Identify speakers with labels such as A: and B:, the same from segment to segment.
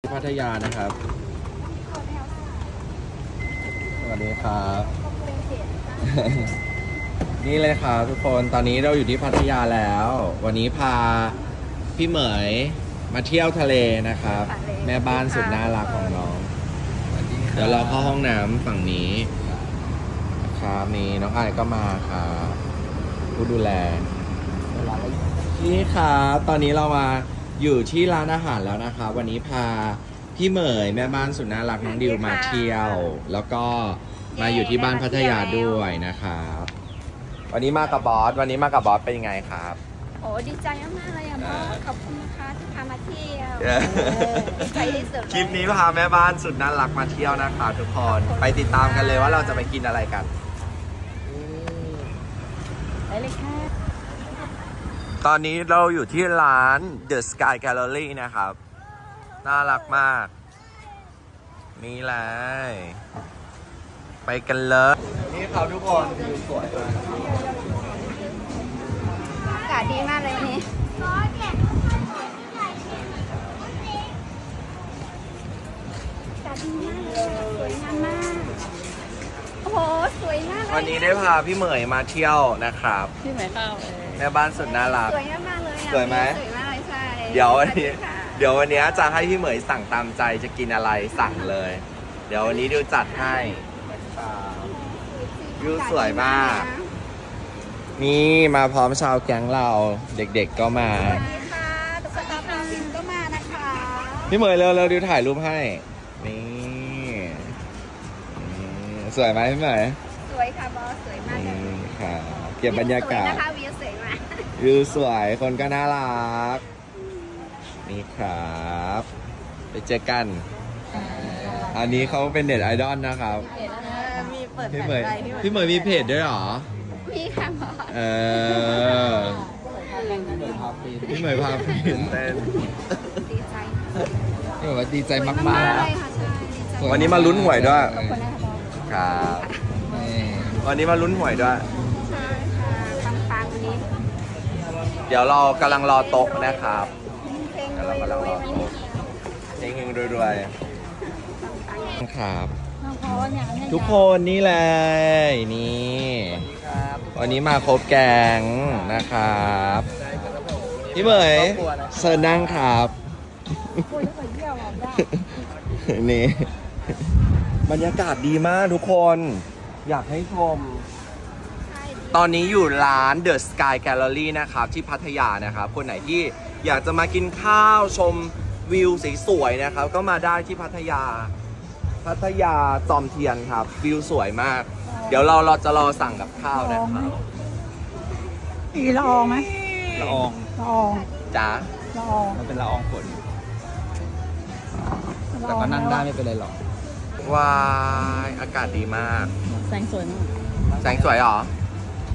A: ที่พัทยานะครับ สวัสดีครับ นี่เลยครับทุกคน ตอนนี้เราอยู่ที่พัทยาแล้ว วันนี้พาพี่เหมยมาเที่ยวทะเลนะครับ แม่บ้านสุดน่ารักของน้อง เดี๋ยวเราเข้าห้องน้ำฝั่งนี้นะครับนี่น้องอายก็มาครับผู้ดูแลนี่ครับ ตอนนี้เรามา อยู่ที่ร้านอาหารแล้วนะครับวันนี้พาพี่เหมยแม่บ้านสุดน่ารักน้องดิวมาเที่ยว แล้วก็มาอยู่ที่บ้านพัทยาด้วยนะครับวันนี้มากับบอสวันนี้มากับบอสเป็นยังไงครับ
B: โอ้ดีใจมากๆเลยอะบอสขอบคุณนะคะที่พามาเที่ยว
A: เย้
B: ดีใจที่สุดเลย
A: คลิปนี้พาแม่บ้านสุดน่ารักมาเที่ยวนะครับทุกคนไปติดตามกันเลยว่าเราจะไปกินอะไรกัน
B: ได้เลยค่ะ
A: ตอนนี้เราอยู่ที่ร้าน The Sky Gallery นะครับ น่ารักมาก นี่เลย ไปกันเลย นี่เขาทุกคนวิวสวยมาก
B: อากาศดีมากเลยวันนี้ อากาศดีมากเลยสวยงามมาก โอ้โหสวยมากเลย
A: วันนี้ได้พาพี่เหมยมาเที่ยวนะครับ
C: พี่หมายเข้าเลย
A: แม่บ้านสุดน่ารัก
B: สวยมากๆเลยอะ
A: สวยไหม
B: สวยมากเลยใช่
A: เดี๋ยววันนี้
B: สสค่ะ
A: เดี๋ยววันนี้จะให้พี่เหมยสั่งตามใจจะกินอะไรสั่งเลย เดี๋ยววันนี้ดิวจัดให้วิวสวยมาก นี่มาพร้อมชาวแก๊งเราเด็กๆก็มา
B: สวัสดีค่ะตุ๊กตาปลาฟินก็มานะคะ
A: พี่เหมยเร็วเร็วดิวถ่ายรูปให้ นี่นี่ สวยไหมพี่เหมย
B: สวยค่ะบอสสวยมากเลย
A: นี่ค่ะเก็บบรรยากาศ
B: วิวสวยนะคะวิวสวยมาก
A: วิวสวยคนก็น่ารัก นี่ครับ ไปเจอกัน อันนี้เขาเป็นเน็ตไอดอลนะครับ
C: มีเปิด
A: พี่เหมย
C: แฟลชไฟ
A: พี่เหมยมีเพจด้วยเหรอ
B: มีค่ะบอส
A: เออพี่เหมยพาไปเต้น
B: ดีใจ
D: เออดีใจ
B: สวย
D: มาก
B: มาก
D: ๆ
B: เลยค่ะใช่ดีใจ
A: วันนี้มาลุ้นหวยด้วย
B: ขอบคุณนะคะบอส
A: ครับ
D: นี่
A: วันนี้มาลุ้นหวยด้วย
B: ใช่ค่ะปังๆวันนี้
A: เดี๋ยวเรากำลังรอโต๊ะนะครับ
B: เพลงรวยรวยๆวันนี้
A: เฮงๆรวยๆครับ
B: เพราะว่าเนี่ยเนี่ย
A: ทุกคนนี่เลยนี่วันนี้มาครบแกงนะครับพี่เหมยเชิญนั่งครับ
B: คุยแล้วก็เยี่ยวออกได้
A: นี่ บรรยากาศดีมากทุกคน อยากให้ชม
B: ใช่
A: ตอนนี้อยู่ร้าน The Sky Gallery นะครับ ที่พัทยานะครับ คนไหนที่อยากจะมากินข้าวชมวิวสวยๆนะครับ ก็มาได้ที่พัทยา พัทยาจอมเทียนครับ วิวสวยมาก เดี๋ยวเราเราจะรอสั่งกับข้าวนะครับ
C: อีละอองไหม
D: ละออง
C: ละออง
A: จ้า
C: ละออง
D: มันเป็นละอองฝนแต่ก็นั่งได้ไม่เป็นไรหรอก
A: วายอากาศดีมาก
C: แสงสวยมาก
A: แสงสวยเหรอ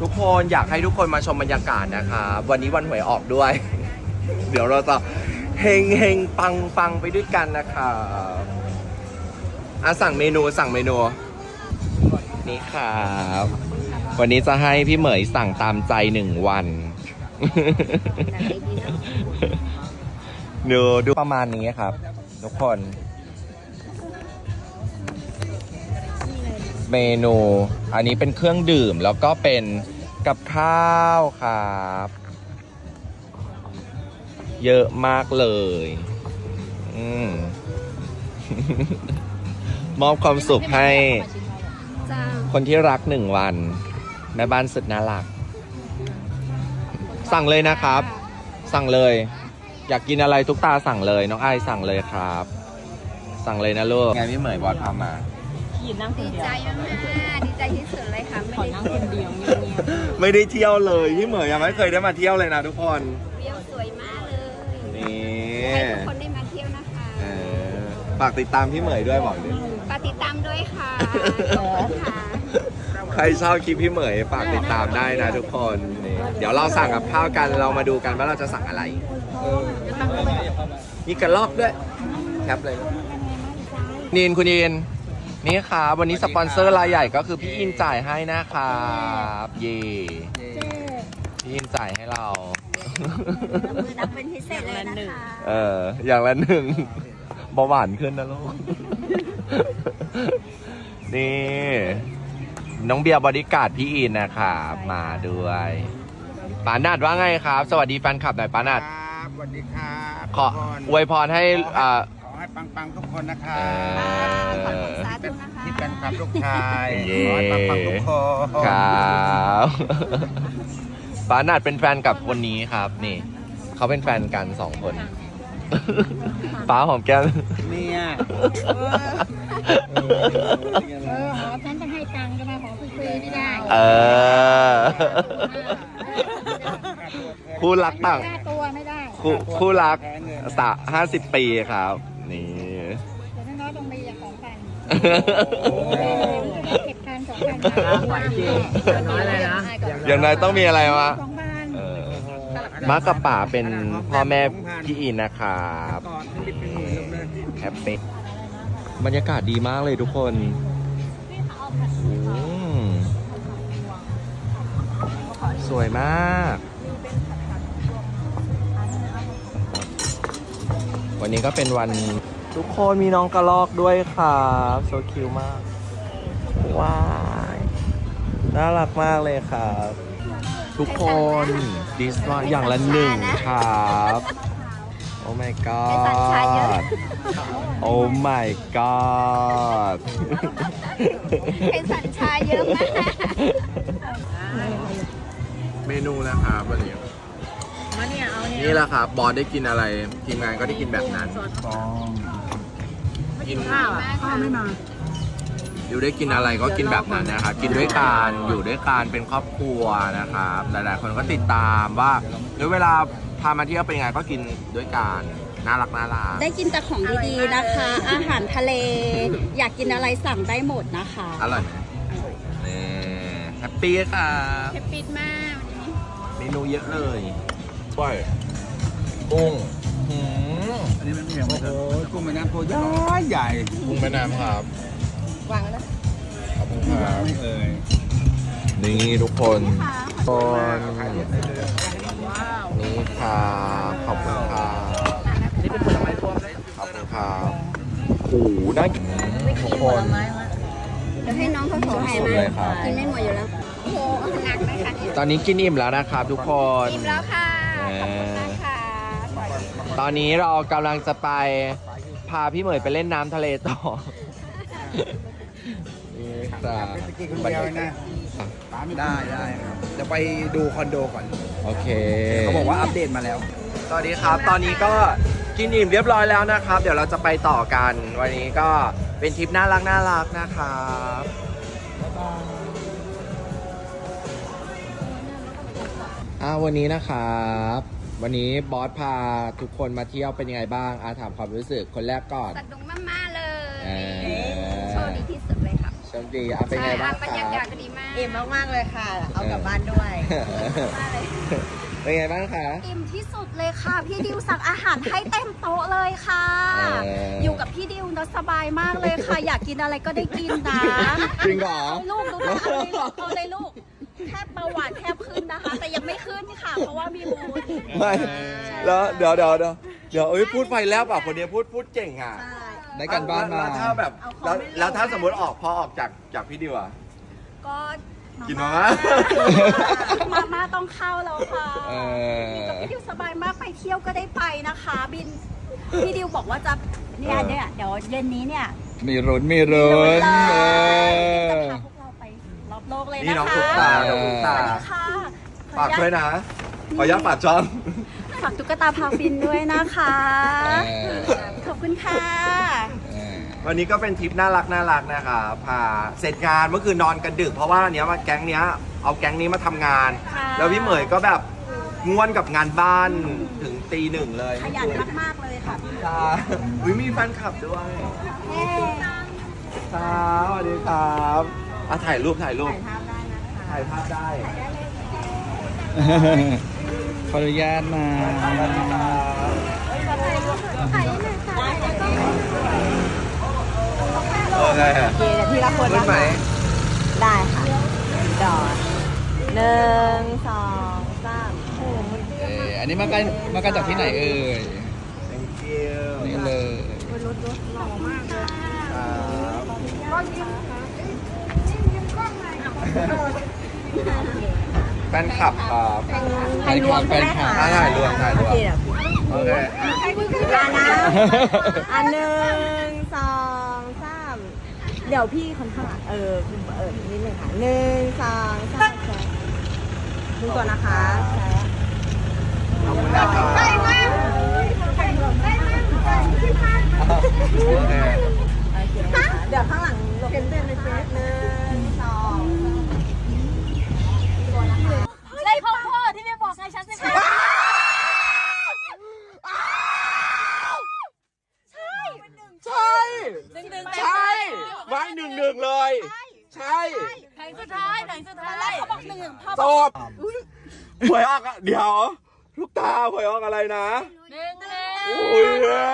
A: ทุกคนอยากให้ทุกคนมาชมบรรยากาศนะครับวันนี้วันหวยออกด้วย เดี๋ยวเราจะเฮงเฮงปังปังไปด้วยกันนะครับอะสั่งเมนูสั่งเมนู นี่ครับวันนี้จะให้พี่เหมยสั่งตามใจหนึ่งวัน ดูดูประมาณนี้ครับ ทุกคน เมนู อันนี้เป็นเครื่องดื่มแล้วก็เป็นกับข้าวครับ เยอะมากเลยอืม มอบความสุขให้
B: จ้า
A: คนที่รักหนึ่งวัน แม่บ้านสุดน่ารัก สั่งเลยนะครับ สั่งเลย อยากกินอะไรทุกตาสั่งเลย น้องไอายสั่งเลยครับ สั่งเลยนะลูกไงพี่เหมยบอสพามา
C: พี่นั่งคน
B: ดี
C: เดียว
B: ใจมากๆดีใจที่สุดเลยค่ะไม่
C: ขอ
B: ได้
C: นั่งคนเดียวเงียบ
A: ไม่ได้เที่ยวเลยพี่เหมยยังไม่เคยได้มาเที่ยวเลยนะทุกคน
B: วิวสวยมากเลย
A: นี่
B: ให้ทุกคนได้มาเที่ยวนะคะ
A: เออฝากติดตามพี่เหมยด้วยบอกดิ
B: ฝากติดตามด้วยค่ะขอบคุณค่ะ
A: ใครชอบคลิปพี่เหมยฝากติดตามได้นะทุกคนนี่เดี๋ยวเราสั่งกับข้าวกันเรามาดูกันว่าเราจะสั่งอะไรมีกระลอกด้วยแคปเลยนีนคุณยิน นี่ครับวันนี้สปอนเซอร์รายใหญ่ก็คือพี่อินจ่ายให้นะครับเย่พี่อินจ่ายให้เรา
B: มือนับเป็นพิเศษเลยนะคะ
A: เอออย่างละหนึ่งเบาหวานขึ้นนะลูกนี่น้องเบียร์บริการดพี่อินนะครับมาด้วยปานัดว่าไงครับ สวัสดีแฟนคลับหน่อยปานัด
E: ครับสวัสดีครับ
A: ขอ
E: ทุกคน
A: อวยพรให้อ่า
E: ขอให้ ปังๆทุกคนนะครั
A: เอบอ
B: ขอบคุณสาธุนะคะ
E: ที่เป็นครับลูกชาย
A: เย้
E: ขอให้ปังๆทุกคน
A: ครับปานัดเป็นแฟนกับคนนี้ครับ นี่เขาเป็นแฟนกันสองคนป้าหอมแก้ม
E: เนี่ย
B: เออหอฉันจะให้ตังค์จะมาขอฟรีๆไม่ได้
A: เออ คู่รักต่าง
B: ค่าตัวไม่ได้
A: คู่คู่รักสะห้าสิบปีครับ
B: เออมันจะได้เก็บพันสองพันบาท
C: น้อยเลยนะ
A: อย่างไรต้องมีอะไรวะ
B: สองพัน
A: เออมากับป่าเป็นพ่อแม่พี่อินนะครับ
E: ก่อนที่เป็นหมื่นลูกเลย
A: แฮปปี้บรรยากาศดีมากเลยทุกคนอืมสวยมาก วันนี้ก็เป็นวัน ทุกคนมีน้องกระลอกด้วยครับโซคิวมาก ว้าย น่ารักมากเลยครับ ทุกคนดิสว่าอย่างละหนึ่งครับโอ้ my
B: เป็นสัญชาติเยอะ
A: god โอ้ my god
B: เป็นสัญชาเยอะมาก
A: เมนูแล้วครับวันนี้
C: มาเนี่ยเอาเนี่ย
A: นี่แหละครับบอสได้กินอะไร ทีมงานก็ได้กินแบบนั้น กิน
C: ข้าวอะข้าวไม่มา
A: อยู่ได้กินอะไรก็กินแบบนั้นนะครับกินด้วยกันอยู่ด้วยกันเป็นครอบครัวนะครับหลายๆคนก็ติดตามว่าหรือเวลาพามาเที่ยวเป็นไงก็กินด้วยกันน่ารักน่ารัก
B: ได้กินแต่ของดีๆนะคะ อาหารทะเล อยากกินอะไรสั่งได้หมดนะคะ
A: อร่อยไหมนี่แฮปปี้ครับ
B: แฮปปี้มากวันนี้
A: เมนูเยอะเลยก้อยกุ้งหืม
E: อันนี้มันเหนียวโอ้โหกุ้งแม่น้ำตัวใหญ่ใหญ่
A: กุ้งแม่น้ำครับ
C: วางแล้วนะ
A: ขอบคุณค
E: วา
A: รั
E: ง
A: บ
E: ไม่เอ่ย
A: นี่ทุกคนทุกคน
C: ว้าว
A: นี่ครับขอบคุณครับ
C: นี่เป็นผลไม้รวมเลย
A: ขอบคุณครับโอ้โหน่ากินทุก
C: ผ
A: คน
C: ลไม้มา
B: เดี๋ยวให้น้องเขาโถให้
A: สุด
B: มา
A: เลยครับ
B: กินไม่หมดอยู่แล้วโอ้โหหนักเลยค่ะ
A: ตอนนี้กินอิ่มแล้วนะครับทุกคน
B: อิ่มแล้วค่ะ
A: ตอนนี้เรากำลังจะไปพาพี่เหมยไปเล่นน้ำทะเลต่อนี่ครับ
E: เป็นสกีคนเดียวนะป้าไม่ได้ได้ครับจะไปดูคอนโดก่อน
A: โอเค
E: เขาบอกว่าอัปเดตมาแล้ว
A: สวัสดีครับ ตอนนี้ก็กินอิ่มเรียบร้อยแล้วนะครับ เดี๋ยวเราจะไปต่อกัน วันนี้ก็เป็นทริปน่ารักน่ารักนะครับอ่าวันนี้นะครับ วันนี้บอสพาทุกคนมาเที่ยวเป็นยังไงบ้างอาถามความรู้สึกคนแรกก่อน
B: สนุกมากๆเลย
A: เออ
B: โชว์ดีที่สุดเลยค่ะ
A: โชคดีอะเป็นไงบ้าง
B: บร
A: ค
B: ร
A: รั
B: ยากาศ
A: บ
B: ก็ดีมาก
C: อิ่มมากๆเลยค่ะ เอากลับบ้านด้วย
A: เป็นไงบ้างคะ
B: อิ่มที่สุดเลยค่ะ พี่ดิวสั่งอาหารให้เต็มโต๊ะเลยค่ะ
A: เอออ
B: อยู่กับพี่ดิวนะสบายมากเลยค่ะ อยากกินอะไรก็ได้กินนะ
A: จริงเหรอ
B: เอาลูกดูนะเอาเลยลูกเอาเลยลูกแค่เบาหวานแค่ขึ้นนะคะ แต่ยังไม่ขึ้น ค่ะ เพราะว่ามีมูล
A: ไม่แล้วเดี๋ยวเดี๋ยวเดี๋ยวเดี๋ยวเอ้ยพูดไฟแล้วเปล่าคนนี้พูดพูดเก่งอะ
D: ได้กันบ้านมา
A: แล้วถ้าแบบแล้วแล้วถ้าสมมติออกพอออกจากจากพี่ดิวอะ
B: ก็
A: กินมาม่า
B: มาม่าต้องเข้าแล้วค่ะ
A: เออ
B: กับพี่ดิวสบายมากไปเที่ยวก็ได้ไปนะคะ บินพี่ดิวบอกว่าจะเนี่ยเนี่ยเดี๋ยวเย็นนี้เนี่ย
D: มีรุนมีรุน
B: เล
D: เอย
B: จะ
D: อ
B: พาพวกเราไปรอบโลกเลยนะคะ
A: นี่น้องตุ๊กตาน้องตุ๊ก
B: ส
A: ตา
B: วัสดีค่ะ
A: ฝากด้วยนะ ขออนุญาตฝากช่อง
B: ฝากตุ๊กตาพาฟินด้วยนะคะ
D: เออ
B: ขอบคุณค่ะ
D: เออ
A: วันนี้ก็เป็นทริปน่ารักน่ารักนะคะพาเสร็จงานเมื่อคืนนอนกันดึก เพราะว่าเนี้ยมาแก๊งเนี้ยเอาแก๊งนี้มาทำงาน
B: ค่ะ
A: แล้วพี่เหมยก็แบบง่วนกับงานบ้านถึงตีหนึ่งเลย
B: ขยันมากๆเลยค่ะพี่
A: ค่ะวิมีแฟนคลับด้วย
B: เฮ้
A: ครับสวัสดีครับอะถ่ายรูปถ่ายรูป
B: ถ่ายภาพได้นะคะ
A: ถ่ายภาพได้
D: ขออนุญาตนะ
B: ถ่ายรูปถ่ายได้เลยค่ะแล้วก็
A: เออไงฮะ
C: โอเคเดี๋ยวทีละคน
A: ขึ้นไหม
C: ได้ค่ะดอดหนึ่งสองสามโอ้โห
D: เอออันนี้มากันมากันจากที่ไหนเอ่ย
A: thank you
D: นี่เลย
C: มันรู้
B: หล่อมากเลย
A: แฟนคลับครับ
C: ถ่ายรวมก็ได้ค่ะ
A: อะถ่ายรวมถ่ายรวม
C: โอเคเดี๋ยว
A: โอเค
C: อะนะอันหนึ่งสองสามเดี๋ยวพี่คนข้างหลังเออเออนิดนึงค่ะหนึ่งสองสามใช่ดูก่อนนะคะใช่
A: ขอบคุณนะครับ
B: ได้มากได้มากที่พัก
A: โอเค
C: โอเคค่ะเดี๋ยวข้างหลังลงเต้นในเฟซหนึ่งสอง
B: ได้ข้าวโพด ที่ไม่บอกไงฉันสิคะ
A: ใช่ใช่ไว้หนึ่งหนึ่งเลย ใช่
B: แผงสุดท้ายแผงสุดท้ายเขาบอกหนึ่งพ่อ
A: จบหวยออกอะเดี๋ยวลูกตาหวยออกอะไรนะ
B: หนึ่งหนึ่ง
A: โอ้ยนะ